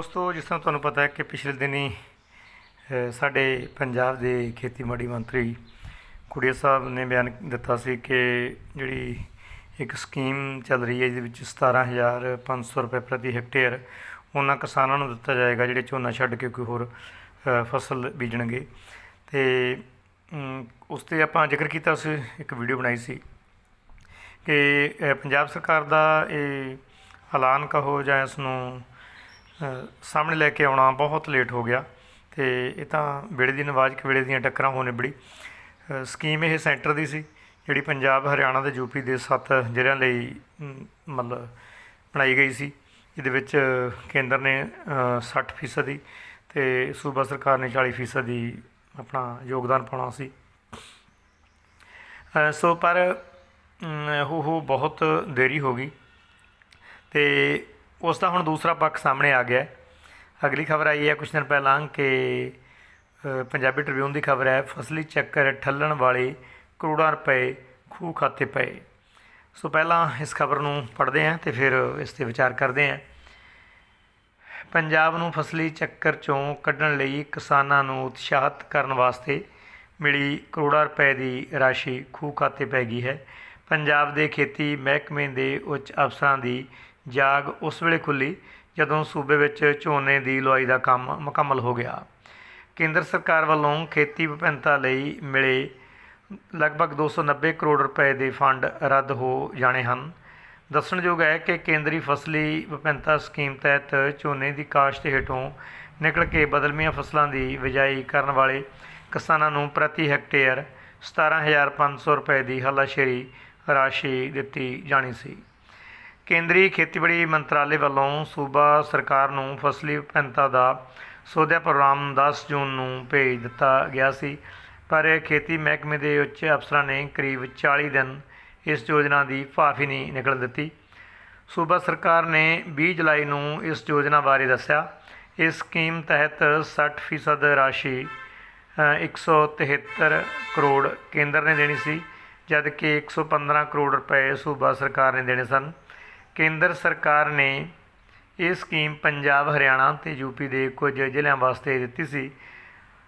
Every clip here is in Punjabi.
ਉਸ ਤੋਂ ਜਿਸ ਤਰ੍ਹਾਂ ਤੁਹਾਨੂੰ ਪਤਾ ਹੈ ਕਿ ਪਿਛਲੇ ਦਿਨੀ ਸਾਡੇ ਪੰਜਾਬ ਦੇ ਖੇਤੀਬਾੜੀ ਮੰਤਰੀ ਕੁੜੀਆ ਸਾਹਿਬ ਨੇ ਬਿਆਨ ਦਿੱਤਾ ਸੀ ਕਿ ਜਿਹੜੀ ਇੱਕ ਸਕੀਮ ਚੱਲ ਰਹੀ ਹੈ, ਜਿਹਦੇ ਵਿੱਚ 17500 ਰੁਪਏ ਪ੍ਰਤੀ ਹੈਕਟੇਅਰ ਉਹਨਾਂ ਕਿਸਾਨਾਂ ਨੂੰ ਦਿੱਤਾ ਜਾਏਗਾ, ਜਿਹੜੇ ਝੋਨਾ ਛੱਡ ਕੇ ਕੋਈ ਹੋਰ ਫਸਲ ਬੀਜਣਗੇ। ਤੇ ਉਸ ਤੇ ਆਪਾਂ ਜ਼ਿਕਰ ਕੀਤਾ ਸੀ, ਇੱਕ ਵੀਡੀਓ ਬਣਾਈ ਸੀ ਕਿ ਪੰਜਾਬ ਸਰਕਾਰ ਦਾ ਇਹ ਐਲਾਨ ਕਹੋ ਜਾਂ ਇਸ ਨੂੰ ਸਾਹਮਣੇ ਲੈ ਕੇ ਆਉਣਾ ਬਹੁਤ ਲੇਟ ਹੋ ਗਿਆ ਤੇ ਇਹ ਤਾਂ ਵੇਲੇ ਦੀ ਨਵਾਜ਼ ਕਿ ਵੇਲੇ ਦੀਆਂ ਟੱਕਰਾਂ ਹੋ ਨਿਬੜੀ। ਸਕੀਮ ਇਹ ਸੈਂਟਰ ਦੀ ਸੀ ਜਿਹੜੀ ਪੰਜਾਬ ਹਰਿਆਣਾ ਤੇ ਯੂਪੀ ਦੇ ਸੱਤ ਜ਼ਿਲ੍ਹਿਆਂ ਲਈ ਮਤਲਬ ਬਣਾਈ ਗਈ ਸੀ। ਇਹਦੇ ਵਿੱਚ ਕੇਂਦਰ ਨੇ ਅ, 60 ਫੀਸਦੀ ਤੇ ਸੂਬਾ ਸਰਕਾਰ ਨੇ 40 ਫੀਸਦੀ ਆਪਣਾ ਯੋਗਦਾਨ ਪਾਉਣਾ ਸੀ। ਸੋ ਪਰ ਉਹ ਉਹ ਬਹੁਤ ਦੇਰੀ ਹੋ ਗਈ ਤੇ ਉਸ ਦਾ ਹੁਣ ਦੂਸਰਾ ਪੱਖ ਸਾਹਮਣੇ ਆ ਗਿਆ ਅਗਲੀ ਖਬਰ ਆਈ ਹੈ ਕੁਝ ਦਿਨ ਪਹਿਲਾਂ ਕਿ ਪੰਜਾਬੀ ਟ੍ਰਿਬਿਊਨ ਦੀ ਖਬਰ ਹੈ, ਫਸਲੀ ਚੱਕਰ ਠੱਲਣ ਵਾਲੇ ਕਰੋੜਾਂ ਰੁਪਏ ਖੂਹ ਖਾਤੇ ਪਏ। ਸੋ ਪਹਿਲਾਂ ਇਸ ਖਬਰ ਨੂੰ ਪੜ੍ਹਦੇ ਹਾਂ ਤੇ ਫਿਰ ਇਸ ਤੇ ਵਿਚਾਰ ਕਰਦੇ ਹਾਂ। ਪੰਜਾਬ ਨੂੰ ਫਸਲੀ ਚੱਕਰ ਚੋਂ ਕੱਢਣ ਲਈ ਕਿਸਾਨਾਂ ਨੂੰ ਉਤਸ਼ਾਹਿਤ ਕਰਨ ਵਾਸਤੇ ਮਿਲੀ ਕਰੋੜਾਂ ਰੁਪਏ ਦੀ ਰਾਸ਼ੀ ਖੂਹ ਖਾਤੇ ਪੈ ਗਈ ਹੈ। ਪੰਜਾਬ ਦੇ ਖੇਤੀ ਮਹਿਕਮੇ ਦੇ ਉੱਚ ਅਫਸਰਾਂ ਦੀ ਜਾਗ ਉਸ ਵੇਲੇ ਖੁੱਲੀ ਜਦੋਂ ਸੂਬੇ ਵਿੱਚ ਝੋਨੇ ਦੀ ਲੁਆਈ ਦਾ ਕੰਮ ਮੁਕੰਮਲ ਹੋ ਗਿਆ। ਕੇਂਦਰ ਸਰਕਾਰ ਵੱਲੋਂ ਖੇਤੀ ਵਿਭਿੰਨਤਾ ਲਈ ਮਿਲੇ ਲਗਭਗ 290 ਕਰੋੜ ਰੁਪਏ ਦੇ ਫੰਡ ਰੱਦ ਹੋ ਜਾਣੇ ਹਨ। ਦੱਸਣਯੋਗ ਹੈ ਕਿ ਕੇਂਦਰੀ ਫਸਲੀ ਵਿਭਿੰਨਤਾ ਸਕੀਮ ਤਹਿਤ ਝੋਨੇ ਦੀ ਕਾਸ਼ਤ ਹੇਠੋਂ ਨਿਕਲ ਕੇ ਬਦਲਮੀਆਂ ਫਸਲਾਂ ਦੀ ਬਿਜਾਈ ਕਰਨ ਵਾਲੇ ਕਿਸਾਨਾਂ ਨੂੰ ਪ੍ਰਤੀ ਹੈਕਟੇਅਰ 17500 ਰੁਪਏ ਦੀ ਹੱਲਾਸ਼ੇਰੀ ਰਾਸ਼ੀ ਦਿੱਤੀ ਜਾਣੀ ਸੀ। ਕੇਂਦਰੀ ਖੇਤੀਬਾੜੀ ਮੰਤਰਾਲੇ ਵੱਲੋਂ ਸੂਬਾ ਸਰਕਾਰ ਨੂੰ ਫਸਲੀ ਵਿਭਿੰਨਤਾ ਦਾ ਸੋਧਿਆ ਪ੍ਰੋਗਰਾਮ 10 ਜੂਨ ਨੂੰ ਭੇਜ ਦਿੱਤਾ ਗਿਆ ਸੀ। ਪਰ ਖੇਤੀ ਮਹਿਕਮੇ ਦੇ ਉੱਚ ਅਫਸਰਾਂ ਨੇ ਕਰੀਬ 40 ਦਿਨ ਇਸ ਯੋਜਨਾ ਦੀ ਭਾਫੀ ਨਹੀਂ ਨਿਕਲ ਦਿੱਤੀ। ਸੂਬਾ ਸਰਕਾਰ ਨੇ 20 ਜੁਲਾਈ ਨੂੰ ਇਸ ਯੋਜਨਾ ਬਾਰੇ ਦੱਸਿਆ। ਇਸ ਸਕੀਮ ਤਹਿਤ 60% ਰਾਸ਼ੀ ਅ, 173 ਕਰੋੜ ਕੇਂਦਰ ਨੇ ਦੇਣੀ ਸੀ ਜਦ ਕਿ 115 ਕਰੋੜ ਰੁਪਏ ਸੂਬਾ ਸਰਕਾਰ ਨੇ ਦੇਣੇ ਸਨ। ਕੇਂਦਰ ਸਰਕਾਰ ਨੇ ਇਹ ਸਕੀਮ ਪੰਜਾਬ, ਹਰਿਆਣਾ ਤੇ ਯੂਪੀ ਦੇ ਕੁਝ ਜ਼ਿਲ੍ਹਿਆਂ ਵਾਸਤੇ ਦਿੱਤੀ ਸੀ।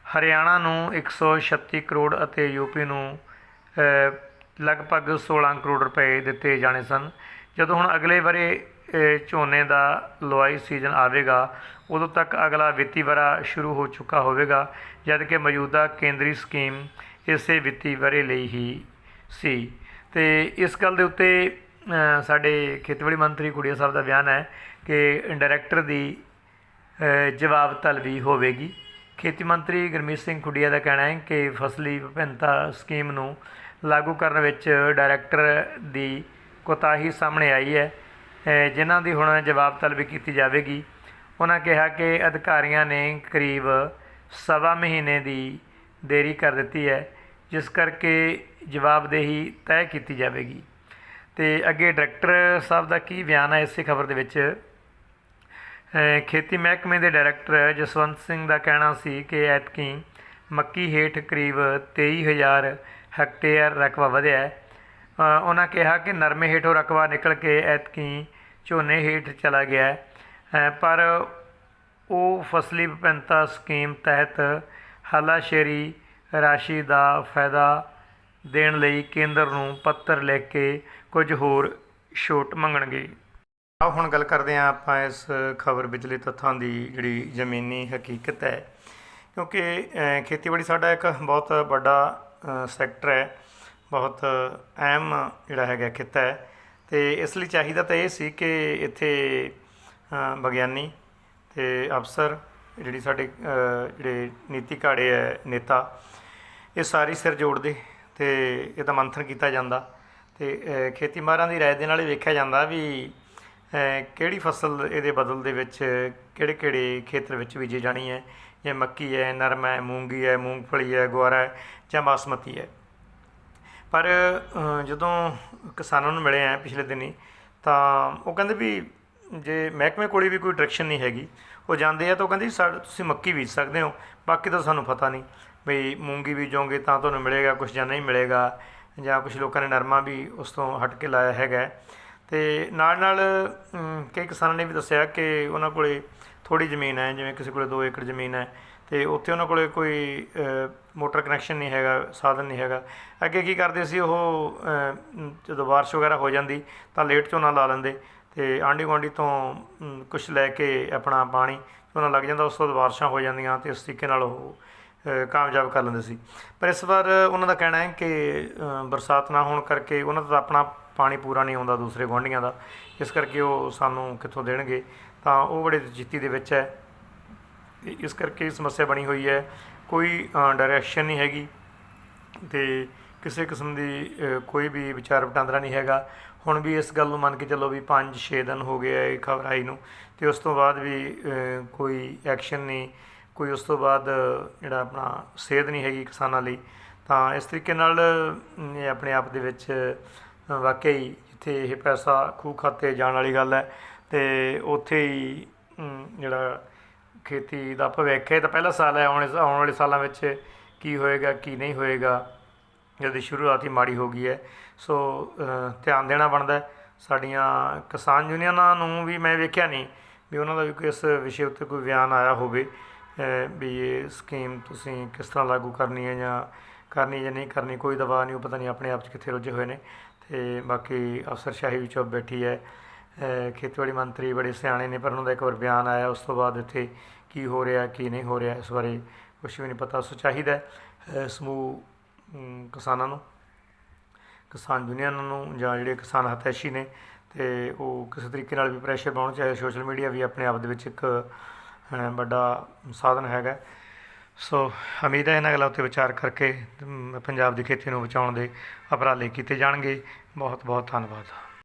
ਹਰਿਆਣਾ ਨੂੰ 136 ਕਰੋੜ ਅਤੇ ਯੂਪੀ ਨੂੰ ਲਗਭਗ 16 ਕਰੋੜ ਰੁਪਏ ਦਿੱਤੇ ਜਾਣੇ ਸਨ। ਜਦੋਂ ਹੁਣ ਅਗਲੇ ਬਾਰੇ ਝੋਨੇ ਦਾ ਲਵਾਈ ਸੀਜ਼ਨ ਆਵੇਗਾ, ਉਦੋਂ ਤੱਕ ਅਗਲਾ ਵਿੱਤੀ ਵਰਾ ਸ਼ੁਰੂ ਹੋ ਚੁੱਕਾ ਹੋਵੇਗਾ, ਜਦ ਕਿ ਮੌਜੂਦਾ ਕੇਂਦਰੀ ਸਕੀਮ ਇਸੇ ਵਿੱਤੀ ਵਰੇ ਲਈ ਹੀ ਸੀ। ਤੇ ਇਸ ਗੱਲ ਦੇ ਉੱਤੇ ਸਾਡੇ ਖੇਤੀਬਾੜੀ ਮੰਤਰੀ ਕੁੜੀਆ ਸਾਹਿਬ ਦਾ ਬਿਆਨ ਹੈ ਕਿ ਡਾਇਰੈਕਟਰ ਦੀ ਅ, ਜਵਾਬ ਤਲਬੀ ਹੋਵੇਗੀ। ਖੇਤੀ ਮੰਤਰੀ ਗੁਰਮੀਤ ਸਿੰਘ ਖੁੱਡੀਆ ਦਾ ਕਹਿਣਾ ਹੈ ਕਿ ਫਸਲੀ ਵਿਭਿੰਨਤਾ ਸਕੀਮ ਨੂੰ ਲਾਗੂ ਕਰਨ ਵਿੱਚ ਡਾਇਰੈਕਟਰ ਦੀ ਕੋਤਾਹੀ ਸਾਹਮਣੇ ਆਈ ਹੈ। ਜਿਨ੍ਹਾਂ ਦੀ ਹੁਣ ਜਵਾਬ ਤਲਬੀ ਕੀਤੀ ਜਾਵੇਗੀ। ਉਹਨਾਂ ਕਿਹਾ ਕਿ ਅਧਿਕਾਰੀਆਂ ਨੇ ਕਰੀਬ ਸਵਾ ਮਹੀਨੇ ਦੀ ਦੇਰੀ ਕਰ ਦਿੱਤੀ ਹੈ ਜਿਸ ਕਰਕੇ ਜਵਾਬਦੇਹੀ ਤੈਅ ਕੀਤੀ ਜਾਵੇਗੀ। ਤੇ ਅੱਗੇ ਡਾਇਰੈਕਟਰ ਸਾਹਿਬ ਦਾ ਕੀ ਬਿਆਨ ਹੈ ਇਸੇ ਖਬਰ ਦੇ ਵਿੱਚ? ਖੇਤੀ ਮਹਿਕਮੇ ਦੇ ਡਾਇਰੈਕਟਰ ਜਸਵੰਤ ਸਿੰਘ ਦਾ ਕਹਿਣਾ ਸੀ ਕਿ ਐਤਕੀ ਮੱਕੀ ਹੇਠ ਕਰੀਬ 23000 ਹੈਕਟੇਅਰ ਰਕਬਾ ਵਧਿਆ ਉਹਨਾਂ ਕਿਹਾ ਕਿ ਨਰਮੇ ਹੇਠੋਂ ਰਕਬਾ ਨਿਕਲ ਕੇ ਐਤਕੀ ਝੋਨੇ ਹੇਠ ਚਲਾ ਗਿਆ ਪਰ ਉਹ ਫਸਲੀ ਵਿਭਿੰਨਤਾ ਸਕੀਮ ਤਹਿਤ ਹਲਾਸ਼ੇਰੀ ਰਾਸ਼ੀ ਦਾ ਫਾਇਦਾ ਦੇਣ ਲਈ ਕੇਂਦਰ ਨੂੰ ਪੱਤਰ ਲਿਖ ਕੇ ਕੁਝ ਹੋਰ ਛੋਟ ਮੰਗਣਗੇ। ਆਓ ਹੁਣ ਗੱਲ ਕਰਦੇ ਹਾਂ ਆਪਾਂ ਇਸ ਖਬਰ ਵਿਚਲੇ ਤੱਥਾਂ ਦੀ ਜਿਹੜੀ ਜ਼ਮੀਨੀ ਹਕੀਕਤ ਹੈ। ਕਿਉਂਕਿ ਖੇਤੀਬਾੜੀ ਸਾਡਾ ਇੱਕ ਬਹੁਤ ਵੱਡਾ ਸੈਕਟਰ ਹੈ। ਬਹੁਤ ਅਹਿਮ ਜਿਹੜਾ ਹੈਗਾ ਕਿੱਤਾ ਹੈ। ਤੇ ਇਸ ਲਈ ਚਾਹੀਦਾ ਤਾਂ ਇਹ ਸੀ ਕਿ ਇੱਥੇ ਵਿਗਿਆਨੀ ਤੇ ਅਫਸਰ ਜਿਹੜੀ ਸਾਡੇ ਜਿਹੜੇ ਨੀਤੀ ਘਾੜੇ ਹੈ, ਨੇਤਾ, ਇਹ ਸਾਰੀ ਸਿਰ ਜੋੜਦੇ। ਤੇ ਇਹਦਾ ਮੰਥਨ ਕੀਤਾ ਜਾਂਦਾ। ਤੇ ਅ, ਖੇਤੀ ਮਾਹਰਾਂ ਦੀ ਰਾਏ ਦੇ ਨਾਲ ਇਹ ਵੇਖਿਆ ਜਾਂਦਾ ਵੀ ਕਿਹੜੀ ਫਸਲ ਇਹਦੇ ਬਦਲ ਦੇ ਵਿੱਚ ਕਿਹੜੇ ਕਿਹੜੇ ਖੇਤਰ ਵਿੱਚ ਬੀਜੀ ਜਾਣੀ ਹੈ? ਜੇ ਮੱਕੀ ਹੈ ਨਰਮ ਹੈ ਮੂੰਗੀ ਹੈ ਮੂੰਗਫਲੀ ਹੈ ਗੁਆਰਾ ਹੈ ਜਾਂ ਬਾਸਮਤੀ ਹੈ? ਪਰ ਜਦੋਂ ਕਿਸਾਨਾਂ ਨੂੰ ਮਿਲੇ ਆ ਪਿਛਲੇ ਦਿਨੀ ਤਾਂ ਉਹ ਕਹਿੰਦੇ ਵੀ ਜੇ ਮਹਿਕਮੇ ਕੋਲੇ ਵੀ ਕੋਈ ਡਾਇਰੈਕਸ਼ਨ ਨਹੀਂ ਹੈਗੀ ਉਹ ਜਾਂਦੇ ਆ ਤਾਂ ਉਹ ਕਹਿੰਦੇ ਸਾ- ਤੁਸੀਂ ਮੱਕੀ ਬੀਜ ਸਕਦੇ ਹੋ ਬਾਕੀ ਤਾਂ ਸਾਨੂੰ ਪਤਾ ਨਹੀਂ। ਬਈ ਮੂੰਗੀ ਬੀਜੋਗੇ ਤਾਂ ਤੁਹਾਨੂੰ ਮਿਲੇਗਾ ਕੁਝ ਜਾਂ ਨਹੀਂ ਮਿਲੇਗਾ, ਜਾਂ ਕੁਝ ਲੋਕਾਂ ਨੇ ਨਰਮਾ ਵੀ ਉਸ ਤੋਂ ਹਟ ਕੇ ਲਾਇਆ ਹੈਗਾ ਹੈ। ਤੇ ਨਾਲ ਨਾਲ ਕਈ ਕਿਸਾਨਾਂ ਨੇ ਵੀ ਦੱਸਿਆ ਕਿ ਉਹਨਾਂ ਕੋਲੇ ਥੋੜੀ ਜ਼ਮੀਨ ਹੈ, ਜਿਵੇਂ ਕਿਸੇ ਕੋਲੇ 2 ਏਕੜ ਜ਼ਮੀਨ ਹੈ, ਤੇ ਉੱਥੇ ਉਹਨਾਂ ਕੋਲੇ ਕੋਈ ਮੋਟਰ ਕਨੈਕਸ਼ਨ ਨਹੀਂ ਹੈਗਾ, ਸਾਧਨ ਨਹੀਂ ਹੈਗਾ ਅੱਗੇ ਕੀ ਕਰਦੇ ਸੀ ਉਹ ਜਦੋਂ ਬਾਰਿਸ਼ ਵਗੈਰਾ ਹੋ ਜਾਂਦੀ, ਤਾਂ ਲੇਟ ਝੋਨਾ ਲਾ ਲੈਂਦੇ, ਤੇ ਆਂਢੀ ਗੁਆਂਢੀ ਤੋਂ ਕੁਝ ਲੈ ਕੇ ਆਪਣਾ ਪਾਣੀ ਝੋਨਾ ਲੱਗ ਜਾਂਦਾ, ਉਸ ਤੋਂ ਬਾਅਦ ਬਾਰਿਸ਼ਾਂ ਹੋ ਜਾਂਦੀਆਂ, ਤੇ ਇਸ ਤਰੀਕੇ ਨਾਲ ਉਹ ਕਾਮਯਾਬ ਕਰ ਲੈਂਦੇ ਸੀ। ਪਰ ਇਸ ਵਾਰ ਉਹਨਾਂ ਦਾ ਕਹਿਣਾ ਹੈ ਕਿ ਬਰਸਾਤ ਨਾ ਹੋਣ ਕਰਕੇ ਉਹਨਾਂ ਦਾ ਤਾਂ ਆਪਣਾ ਪਾਣੀ ਪੂਰਾ ਨਹੀਂ ਆਉਂਦਾ ਦੂਸਰੇ ਗੁਆਂਢੀਆਂ ਦਾ। ਇਸ ਕਰਕੇ ਉਹ ਸਾਨੂੰ ਕਿੱਥੋਂ ਦੇਣਗੇ? ਤਾਂ ਉਹ ਬੜੇ ਜਿੱਤੀ ਦੇ ਵਿੱਚ ਹੈ। ਇਸ ਕਰਕੇ ਸਮੱਸਿਆ ਬਣੀ ਹੋਈ ਹੈ। ਕੋਈ ਡਾਇਰੈਕਸ਼ਨ ਨਹੀਂ ਹੈਗੀ ਤੇ ਕਿਸੇ ਕਿਸਮ ਦੀ ਕੋਈ ਵੀ ਵਿਚਾਰ ਵਟਾਂਦਰਾ ਨਹੀਂ ਹੈਗਾ। ਹੁਣ ਵੀ ਇਸ ਗੱਲ ਨੂੰ ਮੰਨ ਕੇ ਚੱਲੋ ਵੀ 5-6 ਦਿਨ ਹੋ ਗਏ ਆ ਇਹ ਖਬਰ ਆਈ ਨੂੰ ਤੇ ਉਸ ਤੋਂ ਬਾਅਦ ਵੀ ਕੋਈ ਐਕਸ਼ਨ ਨਹੀਂ। ਕੋਈ ਉਸ ਤੋਂ ਬਾਅਦ ਜਿਹੜਾ ਆਪਣਾ ਸੇਧ ਨਹੀਂ ਹੈਗੀ ਕਿਸਾਨਾਂ ਲਈ ਤਾਂ ਇਸ ਤਰੀਕੇ ਨਾਲ ਆਪਣੇ ਆਪ ਦੇ ਵਿੱਚ ਅ, ਵਾਕਈ ਜਿੱਥੇ ਇਹ ਪੈਸਾ ਖੂਹ ਖਾਤੇ ਜਾਣ ਵਾਲੀ ਗੱਲ ਹੈ ਤੇ ਉੱਥੇ ਹੀ ਜਿਹੜਾ ਖੇਤੀ ਦਾ ਭਵਿੱਖ ਹੈ ਤਾਂ ਪਹਿਲਾ ਸਾਲ ਹੈ ਆਉਣ ਆਉਣ ਵਾਲੇ ਸਾਲਾਂ ਵਿੱਚ ਕੀ ਹੋਏਗਾ ਕੀ ਨਹੀਂ ਹੋਏਗਾ ਜਦ ਸ਼ੁਰੂਆਤ ਹੀ ਮਾੜੀ ਹੋ ਗਈ ਹੈ ਸੋ ਧਿਆਨ ਦੇਣਾ ਬਣਦਾ ਹੈ। ਸਾਡੀਆਂ ਕਿਸਾਨ ਯੂਨੀਅਨਾਂ ਨੂੰ ਵੀ ਮੈਂ ਵੇਖਿਆ ਨਹੀਂ ਵੀ ਉਹਨਾਂ ਦਾ ਵੀ ਕੋਈ ਇਸ ਵਿਸ਼ੇ ਉੱਤੇ ਕੋਈ ਬਿਆਨ ਆਇਆ ਹੋਵੇ ਵੀ ਇਹ ਸਕੀਮ ਤੁਸੀਂ ਕਿਸ ਤਰ੍ਹਾਂ ਲਾਗੂ ਕਰਨੀ ਹੈ ਜਾਂ ਕਰਨੀ ਜਾਂ ਨਹੀਂ ਕਰਨੀ, ਕੋਈ ਦਬਾਅ ਨਹੀਂ, ਉਹ ਪਤਾ ਨਹੀਂ ਆਪਣੇ ਆਪ 'ਚ ਕਿੱਥੇ ਰੁੱਝੇ ਹੋਏ ਨੇ ਤੇ ਬਾਕੀ ਅਫਸਰਸ਼ਾਹੀ ਵੀ ਚੁੱਪ ਬੈਠੀ ਹੈ। ਖੇਤੀਬਾੜੀ ਮੰਤਰੀ ਬੜੇ ਸਿਆਣੇ ਨੇ, ਪਰ ਉਹਨਾਂ ਦਾ ਇੱਕ ਵਾਰ ਬਿਆਨ ਆਇਆ, ਉਸ ਤੋਂ ਬਾਅਦ ਇੱਥੇ ਕੀ ਹੋ ਰਿਹਾ, ਕੀ ਨਹੀਂ ਹੋ ਰਿਹਾ, ਇਸ ਬਾਰੇ ਕੁਝ ਵੀ ਨਹੀਂ ਪਤਾ ਸੋ ਚਾਹੀਦਾ ਸਮੂਹ ਕਿਸਾਨਾਂ ਨੂੰ, ਕਿਸਾਨ ਯੂਨੀਅਨ ਨੂੰ ਜਾਂ ਜਿਹੜੇ ਕਿਸਾਨ ਹਤੈਸ਼ੀ ਨੇ ਤੇ ਉਹ ਕਿਸੇ ਤਰੀਕੇ ਨਾਲ ਵੀ ਪ੍ਰੈਸ਼ਰ ਪਾਉਣ, ਚਾਹੇ ਸੋਸ਼ਲ ਮੀਡੀਆ ਵੀ ਆਪਣੇ ਆਪ ਦੇ ਵਿੱਚ ਇੱਕ ਵੱਡਾ ਸਾਧਨ ਹੈਗਾ। ਸੋ ਉਮੀਦ ਹੈ ਇਹਨਾਂ ਗੱਲਾਂ ਉੱਤੇ ਵਿਚਾਰ ਕਰਕੇ ਪੰਜਾਬ ਦੀ ਖੇਤੀ ਨੂੰ ਬਚਾਉਣ ਦੇ ਉਪਰਾਲੇ ਕੀਤੇ ਜਾਣਗੇ। ਬਹੁਤ ਬਹੁਤ ਧੰਨਵਾਦ।